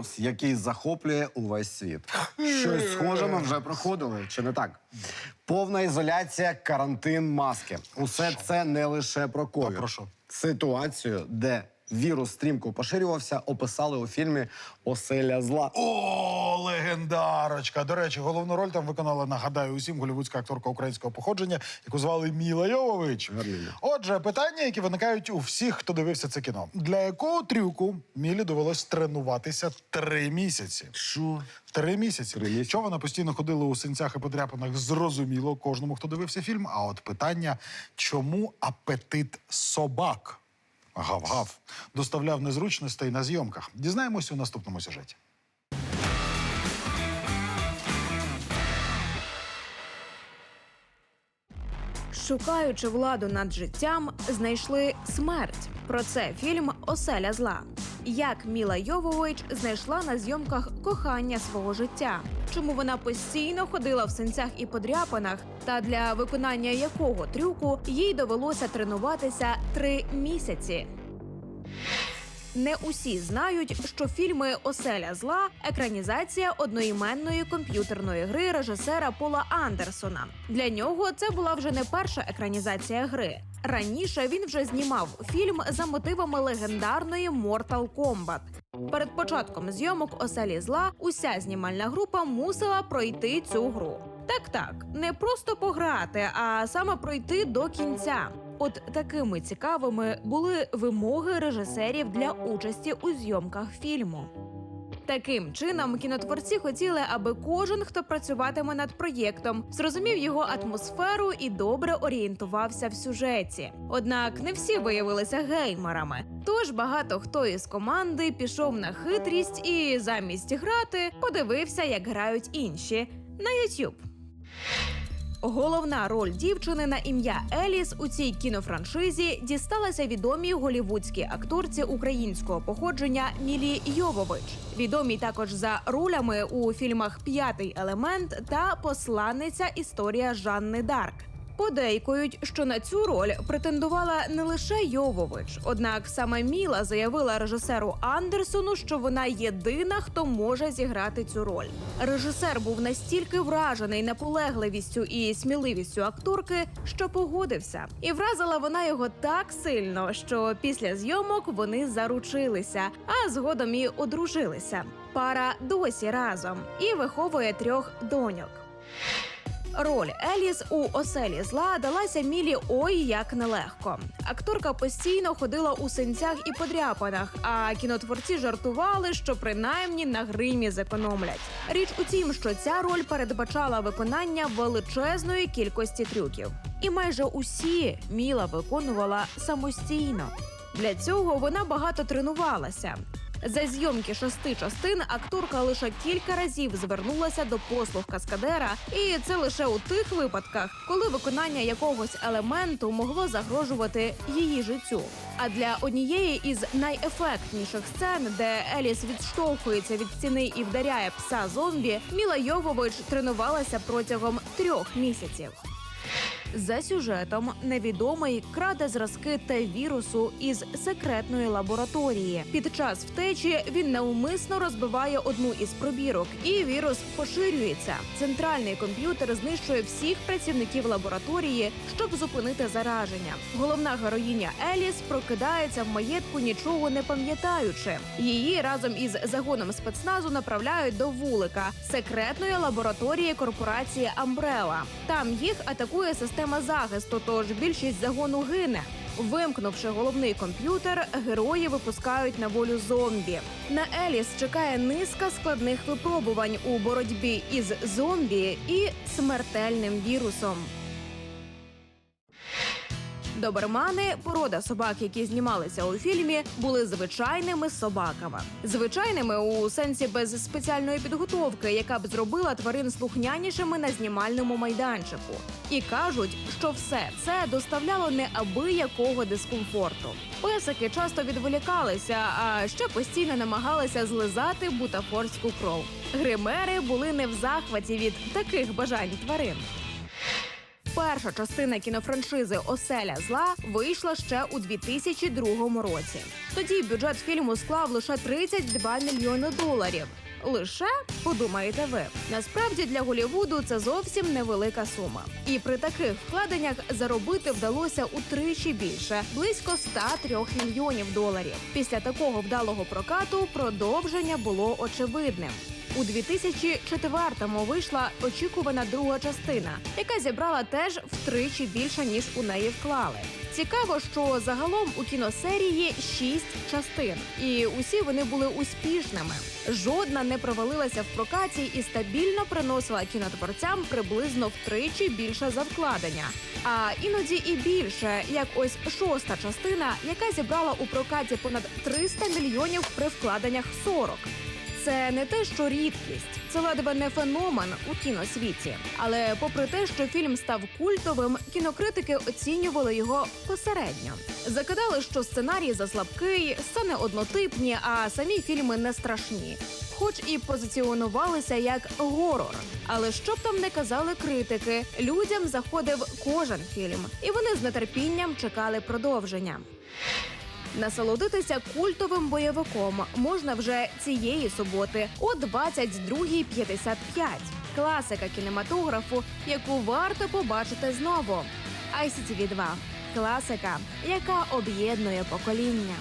вірус, який захоплює увесь світ. Щось схоже ми вже проходили, чи не так? Повна ізоляція, карантин, маски. Усе це не лише про ковід. Ситуацію, де вірус стрімко поширювався, описали у фільмі Оселя зла. О, легендарочка. До речі, головну роль там виконала, нагадаю, усім голівудська акторка українського походження, яку звали Міла Йовович. Отже, питання, які виникають у всіх, хто дивився це кіно. Для якого трюку Мілі довелось тренуватися три місяці? Що? Три місяці. Три місяці. Чого вона постійно ходила у синцях і подряпинах, зрозуміло кожному, хто дивився фільм. А от питання: чому апетит собак? Гав-гав доставляв незручностей на зйомках. Дізнаємось у наступному сюжеті. Шукаючи владу над життям, знайшли смерть. Про це фільм Оселя зла. Як Міла Йовович знайшла на зйомках кохання свого життя, чому вона постійно ходила в синцях і подряпинах, та для виконання якого трюку їй довелося тренуватися три місяці. Не усі знають, що фільми Оселя зла екранізація одноіменної комп'ютерної гри режисера Пола Андерсона. Для нього це була вже не перша екранізація гри. Раніше він вже знімав фільм за мотивами легендарної Mortal Kombat. Перед початком зйомок Оселі зла уся знімальна група мусила пройти цю гру. Так, так, не просто пограти, а саме пройти до кінця. От такими цікавими були вимоги режисерів для участі у зйомках фільму. Таким чином, кінотворці хотіли, аби кожен, хто працюватиме над проєктом, зрозумів його атмосферу і добре орієнтувався в сюжеті. Однак не всі виявилися геймерами. Тож багато хто із команди пішов на хитрість і замість грати подивився, як грають інші на YouTube. Головна роль дівчини на ім'я Еліс у цій кінофраншизі дісталася відомій голівудській акторці українського походження Мілі Йовович. Відомій також за ролями у фільмах П'ятий елемент та Посланниця історія Жанни Дарк. Подейкують, що на цю роль претендувала не лише Йовович, однак саме Міла заявила режисеру Андерсону, що вона єдина, хто може зіграти цю роль. Режисер був настільки вражений наполегливістю і сміливістю акторки, що погодився. І вразила вона його так сильно, що після зйомок вони заручилися, а згодом і одружилися. Пара досі разом і виховує трьох доньок. Роль Еліс у оселі зла далася Мілі ой як нелегко. Акторка постійно ходила у синцях і подряпинах, а кінотворці жартували, що принаймні на гримі зекономлять. Річ у тім, що ця роль передбачала виконання величезної кількості трюків, і майже усі Міла виконувала самостійно. Для цього вона багато тренувалася. За зйомки шести частин акторка лише кілька разів звернулася до послуг каскадера, і це лише у тих випадках, коли виконання якогось елементу могло загрожувати її життю. А для однієї із найефектніших сцен, де Еліс відштовхується від стіни і вдаряє пса зомбі, Міла Йовович тренувалася протягом трьох місяців. За сюжетом невідомий краде зразки та вірусу із секретної лабораторії. Під час втечі він навмисно розбиває одну із пробірок, і вірус поширюється. Центральний комп'ютер знищує всіх працівників лабораторії, щоб зупинити зараження. Головна героїня Еліс прокидається в маєтку, нічого не пам'ятаючи. Її разом із загоном спецназу направляють до вулика секретної лабораторії корпорації Амбрела. Там їх атакує система захисту, тож більшість загону гине. Вимкнувши головний комп'ютер, герої випускають на волю зомбі. На Еліс чекає низка складних випробувань у боротьбі із зомбі і смертельним вірусом. Добермани, порода собак, які знімалися у фільмі, були звичайними собаками. Звичайними у сенсі без спеціальної підготовки, яка б зробила тварин слухнянішими на знімальному майданчику. І кажуть, що все це доставляло неабиякого дискомфорту. Песики часто відволікалися, а ще постійно намагалися злизати бутафорську кров. Гримери були не в захваті від таких бажань тварин. Перша частина кінофраншизи Оселя зла вийшла ще у 2002 році. Тоді бюджет фільму склав лише 32 мільйони доларів. Лише подумаєте ви. Насправді для Голівуду це зовсім невелика сума. І при таких вкладеннях заробити вдалося утричі більше близько 103 мільйонів доларів. Після такого вдалого прокату продовження було очевидним. У 2004-му вийшла очікувана друга частина, яка зібрала теж втричі більше ніж у неї вклали. Цікаво, що загалом у кіносерії шість частин, і усі вони були успішними. Жодна не провалилася в прокаті і стабільно приносила кінотворцям приблизно втричі більше за вкладення. А іноді і більше, як ось шоста частина, яка зібрала у прокаті понад 300 мільйонів при вкладеннях 40. Це не те, що рідкість, це ледве не феномен у кіносвіті. Але попри те, що фільм став культовим, кінокритики оцінювали його посередньо. Закидали, що сценарій заслабкий, сцени однотипні, а самі фільми не страшні. Хоч і позиціонувалися як горор. Але що б там не казали критики, людям заходив кожен фільм, і вони з нетерпінням чекали продовження. Насолодитися культовим бойовиком можна вже цієї суботи о 22.55. Класика кінематографу, яку варто побачити знову. ICTV 2 класика, яка об'єднує покоління.